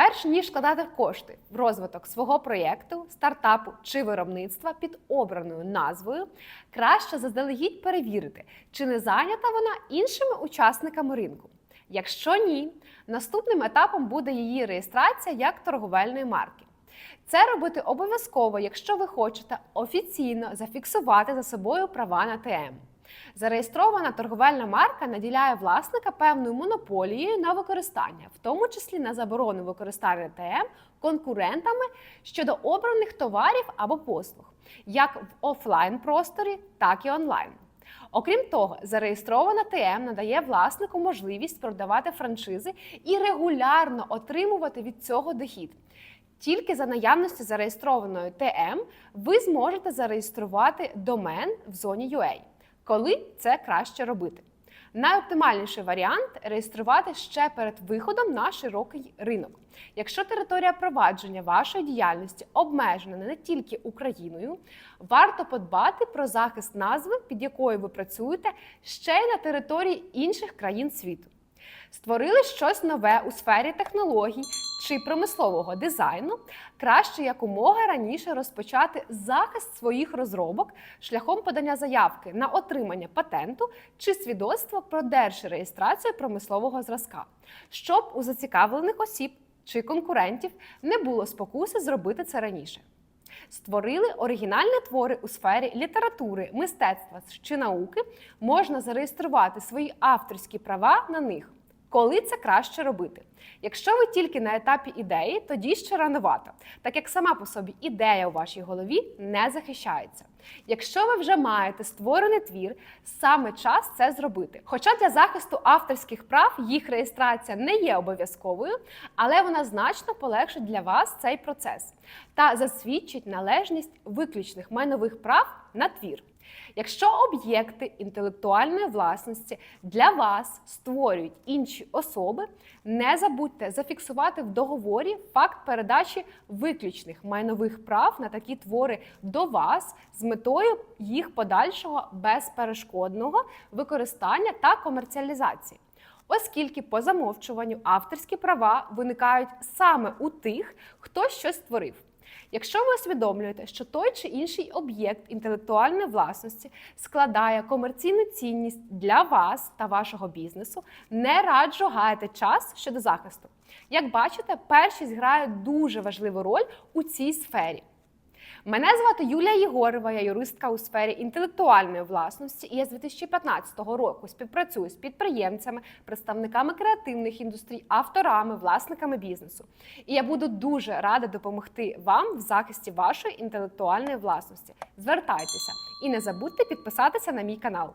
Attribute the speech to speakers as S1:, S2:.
S1: Перш ніж вкладати кошти в розвиток свого проєкту, стартапу чи виробництва під обраною назвою, краще заздалегідь перевірити, чи не зайнята вона іншими учасниками ринку. Якщо ні, наступним етапом буде її реєстрація як торговельної марки. Це робити обов'язково, якщо ви хочете офіційно зафіксувати за собою права на ТМ. Зареєстрована торговельна марка наділяє власника певною монополією на використання, в тому числі на заборону використання ТМ конкурентами щодо обраних товарів або послуг, як в офлайн просторі, так і онлайн. Окрім того, зареєстрована ТМ надає власнику можливість продавати франшизи і регулярно отримувати від цього дохід. Тільки за наявності зареєстрованої ТМ ви зможете зареєструвати домен в зоні UA. Коли це краще робити? Найоптимальніший варіант реєструвати ще перед виходом на широкий ринок. Якщо територія провадження вашої діяльності обмежена не тільки Україною, варто подбати про захист назви, під якою ви працюєте, ще й на території інших країн світу. Створили щось нове у сфері технологій чи промислового дизайну, краще якомога раніше розпочати захист своїх розробок шляхом подання заявки на отримання патенту чи свідоцтво про держреєстрацію промислового зразка, щоб у зацікавлених осіб чи конкурентів не було спокуси зробити це раніше. Створили оригінальні твори у сфері літератури, мистецтва чи науки, можна зареєструвати свої авторські права на них. Коли це краще робити? Якщо ви тільки на етапі ідеї, тоді ще рановато, так як сама по собі ідея у вашій голові не захищається. Якщо ви вже маєте створений твір, саме час це зробити. Хоча для захисту авторських прав їх реєстрація не є обов'язковою, але вона значно полегшить для вас цей процес та засвідчить належність виключних майнових прав на твір. Якщо об'єкти інтелектуальної власності для вас створюють інші особи, не забудьте зафіксувати в договорі факт передачі виключних майнових прав на такі твори до вас з метою їх подальшого безперешкодного використання та комерціалізації. Оскільки по замовчуванню авторські права виникають саме у тих, хто щось створив. Якщо ви усвідомлюєте, що той чи інший об'єкт інтелектуальної власності складає комерційну цінність для вас та вашого бізнесу, не раджу гаяти час щодо захисту. Як бачите, першість грає дуже важливу роль у цій сфері. Мене звати Юлія Єгорова, я юристка у сфері інтелектуальної власності, і я з 2015 року співпрацюю з підприємцями, представниками креативних індустрій, авторами, власниками бізнесу. І я буду дуже рада допомогти вам в захисті вашої інтелектуальної власності. Звертайтеся і не забудьте підписатися на мій канал.